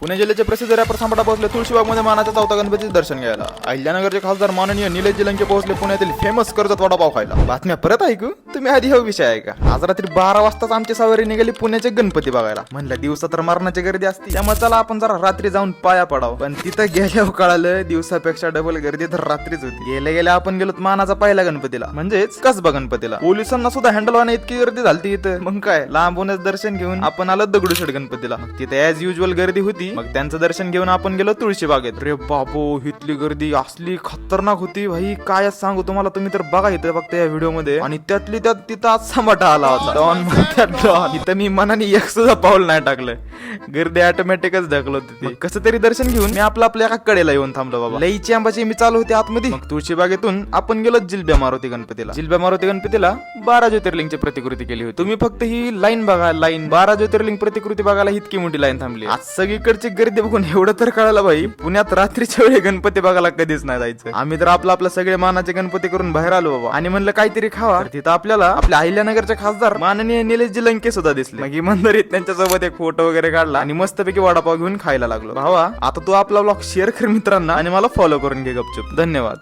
पुणे जिल्ह्याचे प्रसिद्ध रॅपर सांभाटा पोहोचले तुळशीबागमध्ये मानाच्या चौथा गणपतीचे दर्शन घ्यायला. अहिल्यानगरचे खासदार माननीय निलेश जिलंके पोहोचले पुण्यातील फेमस कर्जत वडापाव खायला. बातम्या परत ऐकू? तुम्ही आधी हा विषय ऐका. आज रात्री बारा वाजताच आमची सवारी निघाली पुण्याचे गणपती बघायला. म्हणलं दिवसा तर मरणाची गर्दी असते. त्यामुळे चला आपण जरा रात्री जाऊन पाया पडाव. पण तिथं गेल्यावर कळालं दिवसापेक्षा डबल गर्दी तर रात्रीच होती. गेल्या गेल्या आपण गेलो मानाचा पहिला गणपतीला. म्हणजेच कसबा गणपतीला. पोलिसांना सुद्धा हँडल होण्या इतकी गर्दी झाली इथं. मग काय? लांबूनच दर्शन घेऊन आपण आलो दगडूशेठ गणपतीला. तिथे ऍज युजल गर्दी होती. मग त्यांचं दर्शन घेऊन आपण गेलो तुळशी बागेत. रे बाबो इथली गर्दी असली खतरनाक होती भाई. काय सांगू तुम्हाला? तुम्ही तर बघा इथं फक्त या व्हिडिओमध्ये आणि त्यातली त्यात तिथं आज समाटा आला होता. डॉन म्हणतात डॉन. इथं मी मनाने एक सुद्धा पाऊल नाही टाकलं गर्दी ऑटोमॅटिकच ढकलत होती. कसं तरी दर्शन घेऊन मी आपलं आपल्या एका कडेला येऊन थांबलो बाबा. लईची आंबाची मी चालू होती आतमध्ये. मग तुळशी बागेतून आपण गेलो जिलब्या मारुती गणपतीला. जिलब्या मारुती गणपतीला बारा ज्योतिर्लिंगची प्रतिकृती केली होती. तुम्ही फक्त ही लाईन बघा लाईन बारा ज्योतिर्लिंग प्रतिकृती बघायला इतकी मोठी लाईन थांबली आज सगळीकडची गर्दी बघून एवढं तर कळालं भाई पुण्यात रात्रीच्या वेळी गणपती बघायला कधीच नाही जायचं. आम्ही तर आपलं आपलं सगळे मानाचे गणपती करून बाहेर आलो बाबा. आणि म्हणलं काहीतरी खावा. तिथं आपल्याला आपल्या अहिल्यानगरचे खासदार माननीय निलेशजी लंके सुद्धा दिसले. मग इमानदारीत त्यांच्यासोबत एक फोटो वगैरे काढला आणि मस्तपैकी वडापाव घेऊन खायला लागलो. भावा आता तू आपला ब्लॉग शेअर कर मित्रांना आणि मला फॉलो करून घे गपचूप. धन्यवाद.